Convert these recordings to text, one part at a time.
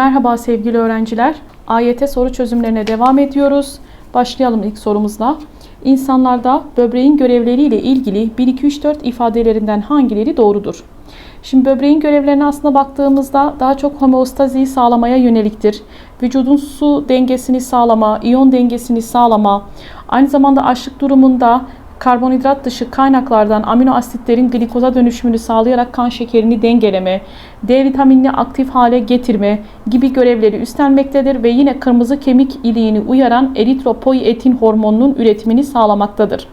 Merhaba sevgili öğrenciler. AYT soru çözümlerine devam ediyoruz. Başlayalım ilk sorumuzla. İnsanlarda böbreğin görevleriyle ilgili 1 2 3 4 ifadelerinden hangileri doğrudur? Şimdi böbreğin görevlerine aslında baktığımızda daha çok homeostaziyi sağlamaya yöneliktir. Vücudun su dengesini sağlama, iyon dengesini sağlama, aynı zamanda açlık durumunda karbonhidrat dışı kaynaklardan amino asitlerin glikoza dönüşümünü sağlayarak kan şekerini dengeleme, D vitaminini aktif hale getirme gibi görevleri üstlenmektedir ve yine kırmızı kemik iliğini uyaran eritropoietin hormonunun üretimini sağlamaktadır.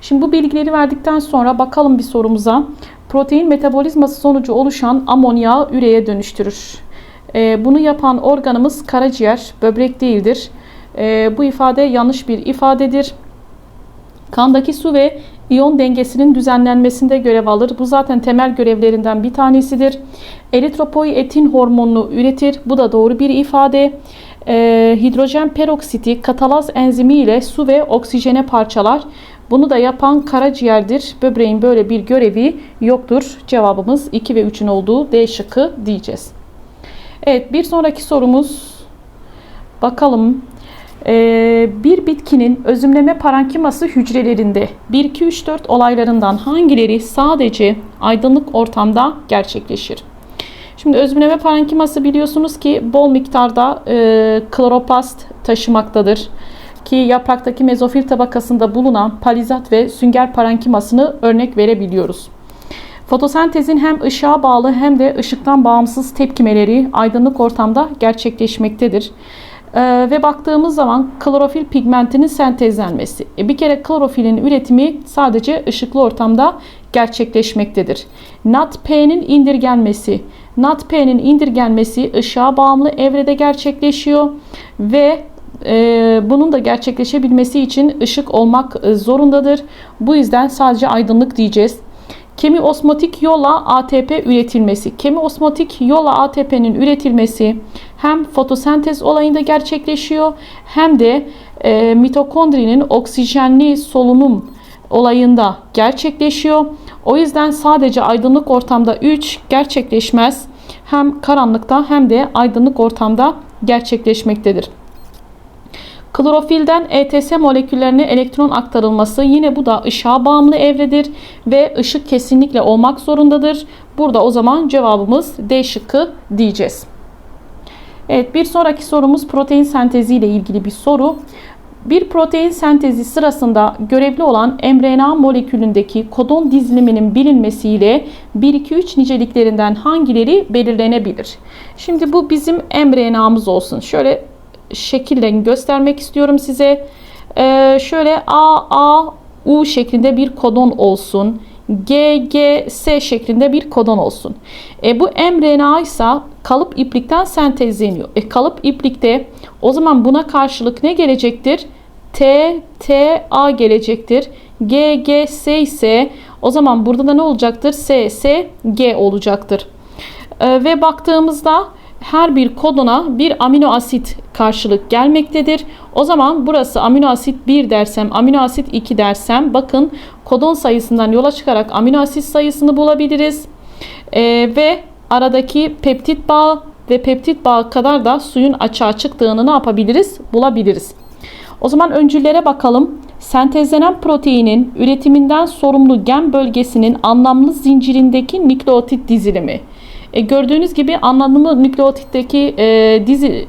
Şimdi bu bilgileri verdikten sonra bakalım bir sorumuza. Protein metabolizması sonucu oluşan amonyağı üreye dönüştürür. Ee, bunu yapan organımız karaciğer, böbrek değildir. Ee, bu ifade yanlış bir ifadedir. Kandaki su ve iyon dengesinin düzenlenmesinde görev alır. Bu zaten temel görevlerinden bir tanesidir. Eritropoietin hormonunu üretir. Bu da doğru bir ifade. Ee, hidrojen peroksiti katalaz enzimi ile su ve oksijene parçalar. Bunu da yapan karaciğerdir. Böbreğin böyle bir görevi yoktur. Cevabımız 2 ve 3'ün olduğu D şıkkı diyeceğiz. Evet bir sonraki sorumuz. Bakalım. Ee, bir bitkinin özümleme parenkiması hücrelerinde 1, 2, 3, 4 olaylarından hangileri sadece aydınlık ortamda gerçekleşir? Şimdi özümleme parenkiması biliyorsunuz ki bol miktarda e, kloroplast taşımaktadır. Ki yapraktaki mezofil tabakasında bulunan palizat ve sünger parenkimasını örnek verebiliyoruz. Fotosentezin hem ışığa bağlı hem de ışıktan bağımsız tepkimeleri aydınlık ortamda gerçekleşmektedir. Ee, ve baktığımız zaman klorofil pigmentinin sentezlenmesi. E, bir kere klorofilin üretimi sadece ışıklı ortamda gerçekleşmektedir. NADP'nin indirgenmesi. NADP'nin indirgenmesi ışığa bağımlı evrede gerçekleşiyor ve e, bunun da gerçekleşebilmesi için ışık olmak e, zorundadır. Bu yüzden sadece aydınlık diyeceğiz. Kemi osmotik yolla ATP üretilmesi. Kemi osmotik yolla ATP'nin üretilmesi hem fotosentez olayında gerçekleşiyor hem de e, mitokondrinin oksijenli solunum olayında gerçekleşiyor. O yüzden sadece aydınlık ortamda 3 gerçekleşmez. Hem karanlıkta hem de aydınlık ortamda gerçekleşmektedir. Klorofilden ETS moleküllerine elektron aktarılması yine bu da ışığa bağımlı evredir ve ışık kesinlikle olmak zorundadır. Burada o zaman cevabımız D şıkkı diyeceğiz. Evet bir sonraki sorumuz protein sentezi ile ilgili bir soru. Bir protein sentezi sırasında görevli olan mRNA molekülündeki kodon diziliminin bilinmesiyle 1-2-3 niceliklerinden hangileri belirlenebilir? Şimdi bu bizim mRNA'mız olsun. Şöyle şekillerini göstermek istiyorum size. Ee, şöyle A, A, U şeklinde bir kodon olsun. G, G, S şeklinde bir kodon olsun. E, bu mRNA ise kalıp iplikten sentezleniyor. E, kalıp iplikte o zaman buna karşılık ne gelecektir? T, T, A gelecektir. G, G, S ise o zaman burada da ne olacaktır? S, S, G olacaktır. E, ve baktığımızda her bir kodona bir amino asit karşılık gelmektedir. O zaman burası amino asit 1 dersem, amino asit 2 dersem bakın kodon sayısından yola çıkarak amino asit sayısını bulabiliriz. Ee, ve aradaki peptit bağı ve peptit bağı kadar da suyun açığa çıktığını ne yapabiliriz? Bulabiliriz. O zaman öncüllere bakalım. Sentezlenen proteinin üretiminden sorumlu gen bölgesinin anlamlı zincirindeki nükleotit dizilimi. E, gördüğünüz gibi anlamlı nükleotitteki e, dizi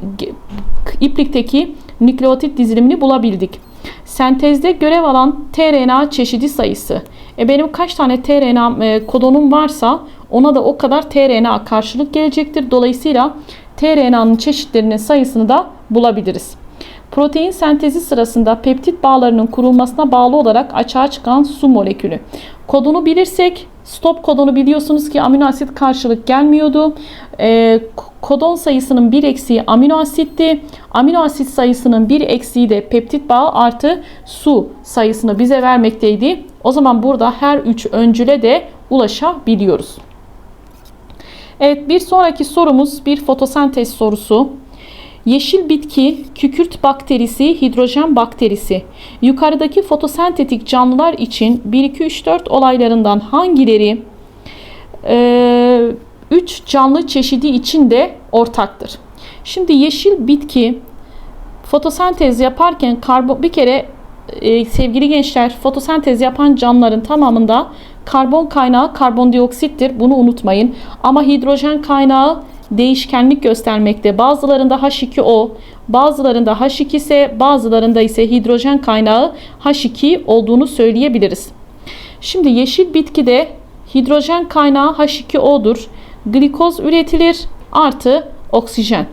iplikteki nükleotit dizilimini bulabildik. Sentezde görev alan tRNA çeşidi sayısı. E, benim kaç tane tRNA e, kodonum varsa ona da o kadar tRNA karşılık gelecektir. Dolayısıyla tRNA'nın çeşitlerinin sayısını da bulabiliriz. Protein sentezi sırasında peptit bağlarının kurulmasına bağlı olarak açığa çıkan su molekülü. Kodunu bilirsek stop kodunu biliyorsunuz ki amino asit karşılık gelmiyordu. E, kodon sayısının bir eksiği amino asitti. Amino asit sayısının bir eksiği de peptit bağı artı su sayısını bize vermekteydi. O zaman burada her üç öncüle de ulaşabiliyoruz. Evet bir sonraki sorumuz bir fotosentez sorusu. Yeşil bitki, kükürt bakterisi, hidrojen bakterisi. Yukarıdaki fotosentetik canlılar için 1, 2, 3, 4 olaylarından hangileri 3 e, canlı çeşidi için de ortaktır? Şimdi yeşil bitki fotosentez yaparken karbon bir kere e, sevgili gençler fotosentez yapan canlıların tamamında karbon kaynağı karbondioksittir. Bunu unutmayın. Ama hidrojen kaynağı değişkenlik göstermekte. Bazılarında H2O, bazılarında H2 ise bazılarında ise hidrojen kaynağı H2 olduğunu söyleyebiliriz. Şimdi yeşil bitkide hidrojen kaynağı H2O'dur. Glikoz üretilir artı oksijen.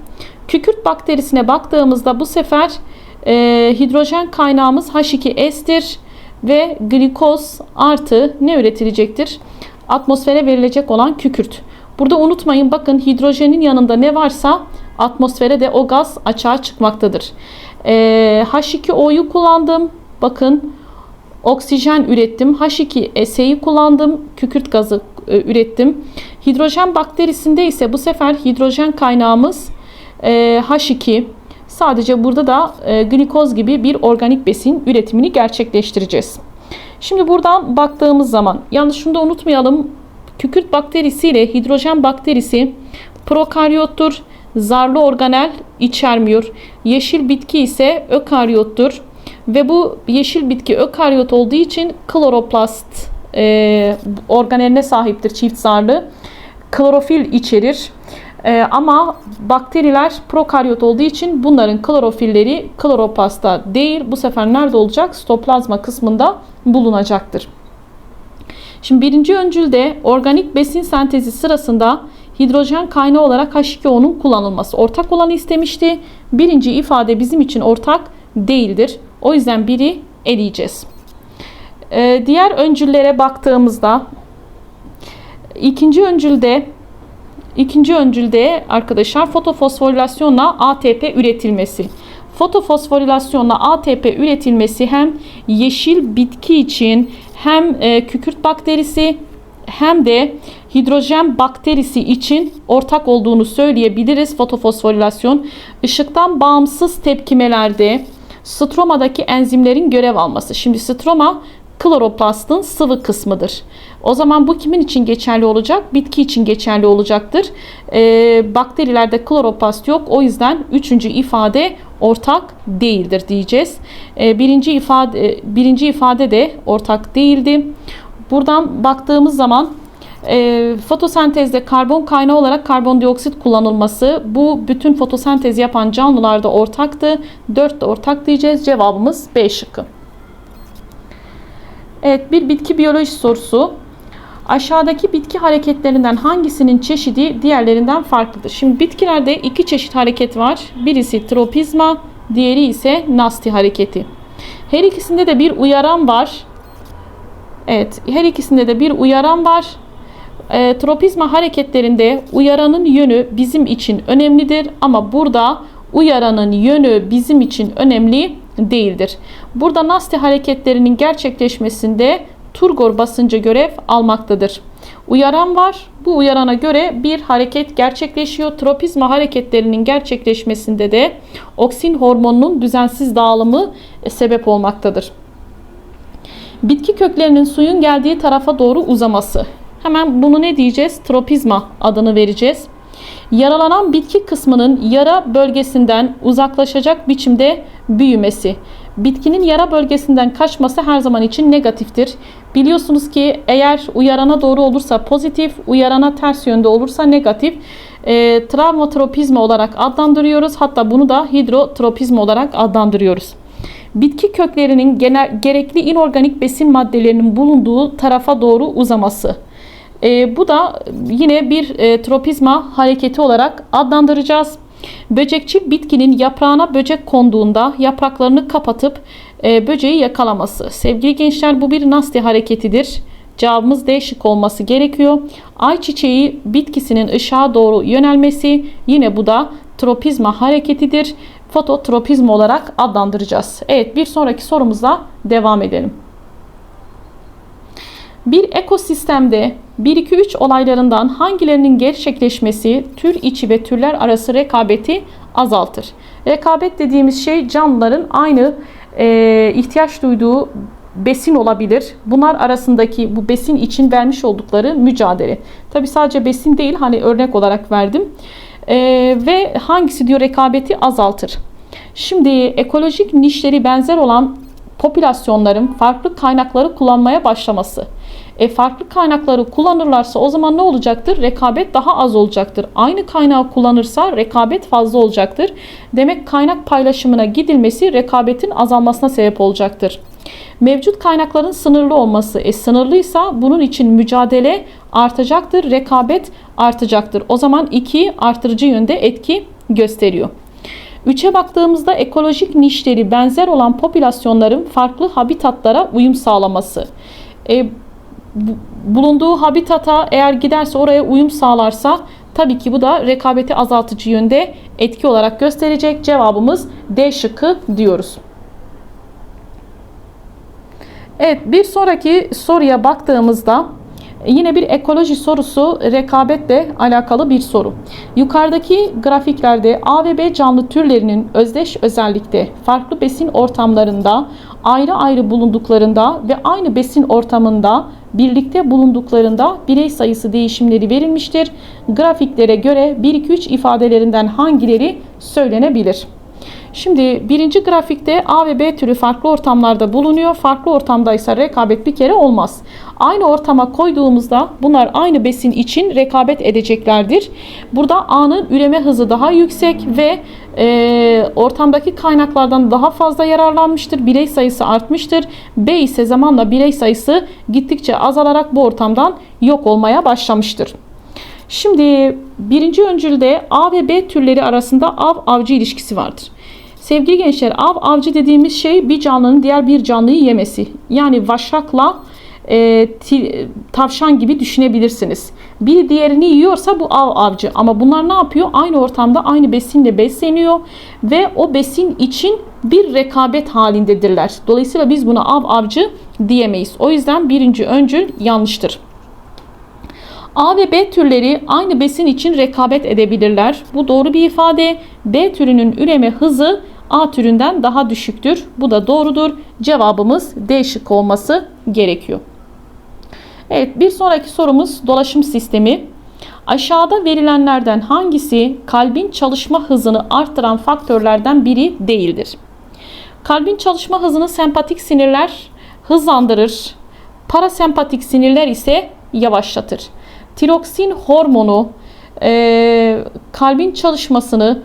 Kükürt bakterisine baktığımızda bu sefer e, hidrojen kaynağımız H2S'tir ve glikoz artı ne üretilecektir? Atmosfere verilecek olan kükürt. Burada unutmayın bakın hidrojenin yanında ne varsa atmosfere de o gaz açığa çıkmaktadır. E, H2O'yu kullandım. Bakın oksijen ürettim. H2S'yi kullandım. Kükürt gazı e, ürettim. Hidrojen bakterisinde ise bu sefer hidrojen kaynağımız e, H2. Sadece burada da e, glikoz gibi bir organik besin üretimini gerçekleştireceğiz. Şimdi buradan baktığımız zaman yalnız şunu da unutmayalım. Kükürt bakterisi ile hidrojen bakterisi prokaryottur. Zarlı organel içermiyor. Yeşil bitki ise ökaryottur. Ve bu yeşil bitki ökaryot olduğu için kloroplast e, organeline sahiptir çift zarlı. Klorofil içerir. E, ama bakteriler prokaryot olduğu için bunların klorofilleri kloroplastta değil. Bu sefer nerede olacak? Stoplazma kısmında bulunacaktır. Şimdi birinci öncülde organik besin sentezi sırasında hidrojen kaynağı olarak H2O'nun kullanılması ortak olanı istemişti. Birinci ifade bizim için ortak değildir. O yüzden biri eleyeceğiz. Ee, diğer öncüllere baktığımızda ikinci öncülde ikinci öncülde arkadaşlar fotofosforilasyonla ATP üretilmesi. Fotofosforilasyonla ATP üretilmesi hem yeşil bitki için hem e, kükürt bakterisi hem de hidrojen bakterisi için ortak olduğunu söyleyebiliriz fotofosforilasyon. Işıktan bağımsız tepkimelerde stromadaki enzimlerin görev alması. Şimdi stroma kloroplastın sıvı kısmıdır. O zaman bu kimin için geçerli olacak? Bitki için geçerli olacaktır. Ee, bakterilerde kloroplast yok. O yüzden üçüncü ifade ortak değildir diyeceğiz. Ee, birinci ifade birinci ifade de ortak değildi. Buradan baktığımız zaman e, fotosentezde karbon kaynağı olarak karbondioksit kullanılması bu bütün fotosentez yapan canlılarda ortaktı. 4 de ortak diyeceğiz. Cevabımız B şıkkı. Evet bir bitki biyoloji sorusu. Aşağıdaki bitki hareketlerinden hangisinin çeşidi diğerlerinden farklıdır? Şimdi bitkilerde iki çeşit hareket var. Birisi tropizma, diğeri ise nasti hareketi. Her ikisinde de bir uyaran var. Evet, her ikisinde de bir uyaran var. E, tropizma hareketlerinde uyaranın yönü bizim için önemlidir ama burada uyaranın yönü bizim için önemli değildir. Burada Nasti hareketlerinin gerçekleşmesinde turgor basıncı görev almaktadır. Uyaran var. Bu uyarana göre bir hareket gerçekleşiyor. Tropizma hareketlerinin gerçekleşmesinde de oksin hormonunun düzensiz dağılımı sebep olmaktadır. Bitki köklerinin suyun geldiği tarafa doğru uzaması. Hemen bunu ne diyeceğiz? Tropizma adını vereceğiz. Yaralanan bitki kısmının yara bölgesinden uzaklaşacak biçimde büyümesi. Bitkinin yara bölgesinden kaçması her zaman için negatiftir. Biliyorsunuz ki eğer uyarana doğru olursa pozitif, uyarana ters yönde olursa negatif. E, travmatropizma olarak adlandırıyoruz. Hatta bunu da hidrotropizma olarak adlandırıyoruz. Bitki köklerinin genel, gerekli inorganik besin maddelerinin bulunduğu tarafa doğru uzaması. E, bu da yine bir e, tropizma hareketi olarak adlandıracağız. Böcekçi bitkinin yaprağına böcek konduğunda yapraklarını kapatıp e, böceği yakalaması. Sevgili gençler bu bir nasti hareketidir. Cevabımız değişik olması gerekiyor. Ayçiçeği bitkisinin ışığa doğru yönelmesi yine bu da tropizma hareketidir. Fototropizma olarak adlandıracağız. Evet bir sonraki sorumuzla devam edelim. Bir ekosistemde 1-2-3 olaylarından hangilerinin gerçekleşmesi tür içi ve türler arası rekabeti azaltır. Rekabet dediğimiz şey canlıların aynı e, ihtiyaç duyduğu besin olabilir. Bunlar arasındaki bu besin için vermiş oldukları mücadele. Tabi sadece besin değil hani örnek olarak verdim. E, ve hangisi diyor rekabeti azaltır? Şimdi ekolojik nişleri benzer olan popülasyonların farklı kaynakları kullanmaya başlaması. E farklı kaynakları kullanırlarsa o zaman ne olacaktır? Rekabet daha az olacaktır. Aynı kaynağı kullanırsa rekabet fazla olacaktır. Demek kaynak paylaşımına gidilmesi rekabetin azalmasına sebep olacaktır. Mevcut kaynakların sınırlı olması. E sınırlıysa bunun için mücadele artacaktır, rekabet artacaktır. O zaman 2 artırıcı yönde etki gösteriyor. 3'e baktığımızda ekolojik nişleri benzer olan popülasyonların farklı habitatlara uyum sağlaması. E, bulunduğu habitata eğer giderse oraya uyum sağlarsa tabii ki bu da rekabeti azaltıcı yönde etki olarak gösterecek. Cevabımız D şıkkı diyoruz. Evet bir sonraki soruya baktığımızda Yine bir ekoloji sorusu rekabetle alakalı bir soru. Yukarıdaki grafiklerde A ve B canlı türlerinin özdeş özellikte farklı besin ortamlarında ayrı ayrı bulunduklarında ve aynı besin ortamında birlikte bulunduklarında birey sayısı değişimleri verilmiştir. Grafiklere göre 1 2 3 ifadelerinden hangileri söylenebilir? Şimdi birinci grafikte A ve B türü farklı ortamlarda bulunuyor. Farklı ortamdaysa rekabet bir kere olmaz. Aynı ortama koyduğumuzda bunlar aynı besin için rekabet edeceklerdir. Burada A'nın üreme hızı daha yüksek ve e, ortamdaki kaynaklardan daha fazla yararlanmıştır. Birey sayısı artmıştır. B ise zamanla birey sayısı gittikçe azalarak bu ortamdan yok olmaya başlamıştır. Şimdi birinci öncülde A ve B türleri arasında av-avcı ilişkisi vardır. Sevgili gençler av avcı dediğimiz şey bir canlının diğer bir canlıyı yemesi. Yani vaşakla e, tavşan gibi düşünebilirsiniz. Bir diğerini yiyorsa bu av avcı ama bunlar ne yapıyor? Aynı ortamda aynı besinle besleniyor ve o besin için bir rekabet halindedirler. Dolayısıyla biz buna av avcı diyemeyiz. O yüzden birinci öncül yanlıştır. A ve B türleri aynı besin için rekabet edebilirler. Bu doğru bir ifade. B türünün üreme hızı A türünden daha düşüktür. Bu da doğrudur. Cevabımız D şık olması gerekiyor. Evet bir sonraki sorumuz dolaşım sistemi. Aşağıda verilenlerden hangisi kalbin çalışma hızını arttıran faktörlerden biri değildir? Kalbin çalışma hızını sempatik sinirler hızlandırır. Parasempatik sinirler ise yavaşlatır. Tiroksin hormonu e, kalbin çalışmasını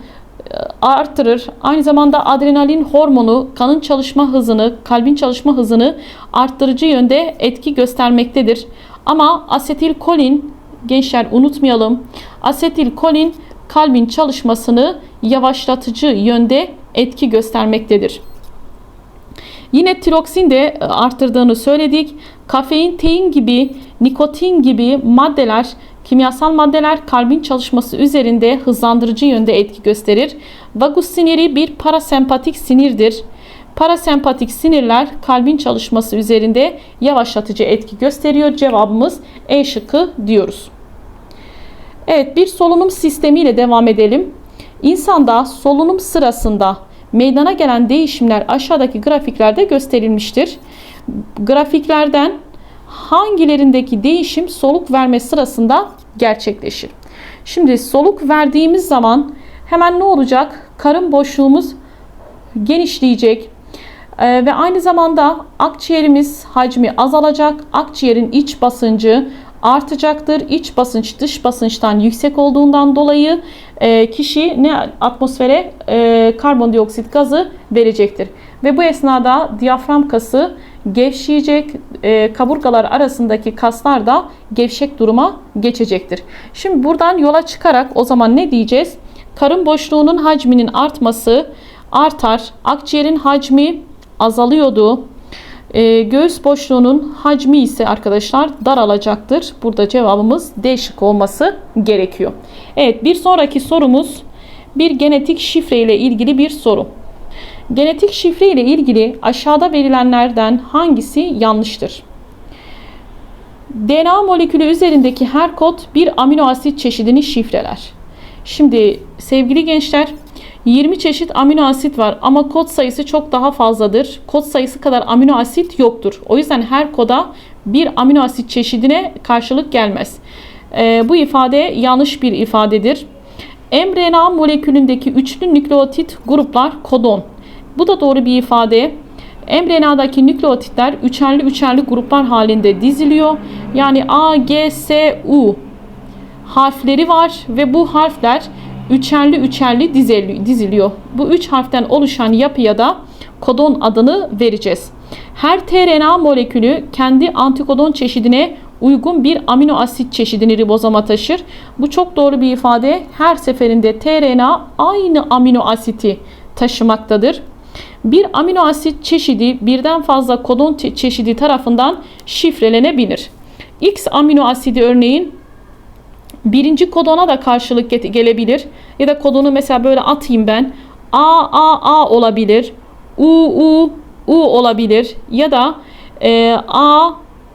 e, artırır. Aynı zamanda adrenalin hormonu kanın çalışma hızını, kalbin çalışma hızını arttırıcı yönde etki göstermektedir. Ama asetilkolin gençler unutmayalım. Asetilkolin kalbin çalışmasını yavaşlatıcı yönde etki göstermektedir. Yine tiroksin de e, arttırdığını söyledik. Kafein, tein gibi, nikotin gibi maddeler Kimyasal maddeler kalbin çalışması üzerinde hızlandırıcı yönde etki gösterir. Vagus siniri bir parasempatik sinirdir. Parasempatik sinirler kalbin çalışması üzerinde yavaşlatıcı etki gösteriyor. Cevabımız E şıkkı diyoruz. Evet bir solunum sistemiyle devam edelim. İnsanda solunum sırasında meydana gelen değişimler aşağıdaki grafiklerde gösterilmiştir. Grafiklerden hangilerindeki değişim soluk verme sırasında gerçekleşir? Şimdi soluk verdiğimiz zaman hemen ne olacak? Karın boşluğumuz genişleyecek. Ee, ve aynı zamanda akciğerimiz hacmi azalacak. Akciğerin iç basıncı artacaktır. İç basınç dış basınçtan yüksek olduğundan dolayı e, kişi ne atmosfere e, karbondioksit gazı verecektir. Ve bu esnada diyafram kası gevşeyecek, e, kaburgalar arasındaki kaslar da gevşek duruma geçecektir. Şimdi buradan yola çıkarak o zaman ne diyeceğiz? Karın boşluğunun hacminin artması artar. Akciğerin hacmi azalıyordu. E, göğüs boşluğunun hacmi ise arkadaşlar daralacaktır. Burada cevabımız D şık olması gerekiyor. Evet bir sonraki sorumuz bir genetik şifre ile ilgili bir soru. Genetik şifre ile ilgili aşağıda verilenlerden hangisi yanlıştır? DNA molekülü üzerindeki her kod bir amino asit çeşidini şifreler. Şimdi sevgili gençler 20 çeşit amino asit var ama kod sayısı çok daha fazladır. Kod sayısı kadar amino asit yoktur. O yüzden her koda bir amino asit çeşidine karşılık gelmez. Ee, bu ifade yanlış bir ifadedir. mRNA molekülündeki üçlü nükleotit gruplar kodon. Bu da doğru bir ifade. mRNA'daki nükleotitler üçerli üçerli gruplar halinde diziliyor. Yani A, G, S, U harfleri var ve bu harfler üçerli üçerli dizili- diziliyor. Bu üç harften oluşan yapıya da kodon adını vereceğiz. Her tRNA molekülü kendi antikodon çeşidine uygun bir amino asit çeşidini ribozoma taşır. Bu çok doğru bir ifade. Her seferinde tRNA aynı amino asiti taşımaktadır. Bir amino asit çeşidi birden fazla kodon çe- çeşidi tarafından şifrelenebilir. X amino asidi örneğin birinci kodona da karşılık gelebilir. Ya da kodonu mesela böyle atayım ben. A, A, A olabilir. U, U, U olabilir. Ya da e, A,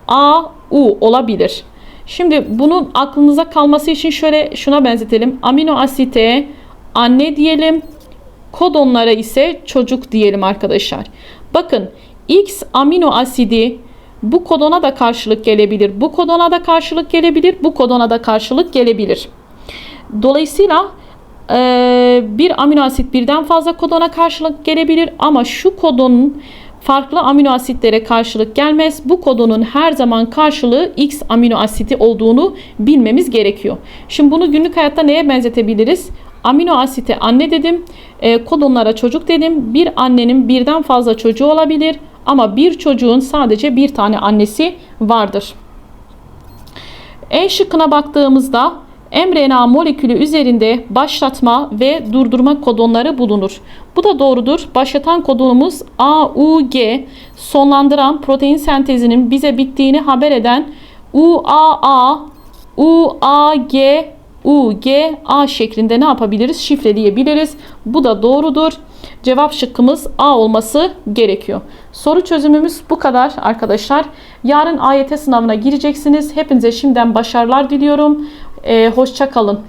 A, U olabilir. Şimdi bunun aklınıza kalması için şöyle şuna benzetelim. Amino asite anne diyelim. Kodonlara ise çocuk diyelim arkadaşlar. Bakın X amino asidi bu kodona da karşılık gelebilir. Bu kodona da karşılık gelebilir. Bu kodona da karşılık gelebilir. Dolayısıyla bir amino asit birden fazla kodona karşılık gelebilir ama şu kodonun farklı amino asitlere karşılık gelmez. Bu kodonun her zaman karşılığı X amino asiti olduğunu bilmemiz gerekiyor. Şimdi bunu günlük hayatta neye benzetebiliriz? Amino asite anne dedim, e, kodonlara çocuk dedim. Bir annenin birden fazla çocuğu olabilir ama bir çocuğun sadece bir tane annesi vardır. E şıkkına baktığımızda mRNA molekülü üzerinde başlatma ve durdurma kodonları bulunur. Bu da doğrudur. Başlatan kodonumuz AUG, sonlandıran protein sentezinin bize bittiğini haber eden UAA, UAG, UGA şeklinde ne yapabiliriz? Şifreleyebiliriz. Bu da doğrudur. Cevap şıkkımız A olması gerekiyor. Soru çözümümüz bu kadar arkadaşlar. Yarın AYT sınavına gireceksiniz. Hepinize şimdiden başarılar diliyorum. Ee, hoşça kalın.